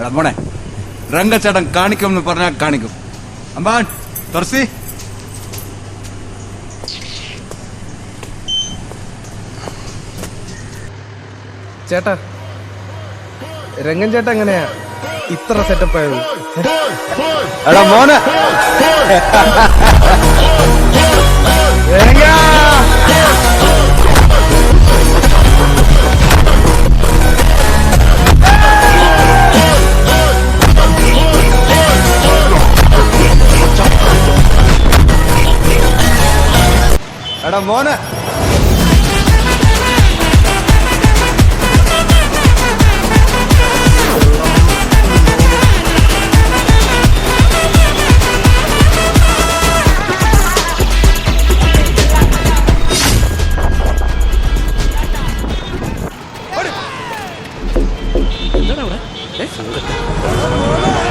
എടാ മോനെ രംഗച്ചേട്ടൻ കാണിക്കും എന്ന് പറഞ്ഞാൽ കാണിക്കും അമ്പാൻ തുറസി ചേട്ടാ രംഗൻ ചേട്ടൻ എങ്ങനെയാ ഇത്ര സെറ്റപ്പ് ആയത് എടാ മോനെ அட மோன. என்னடா அவன ஏ சங்கத்தை.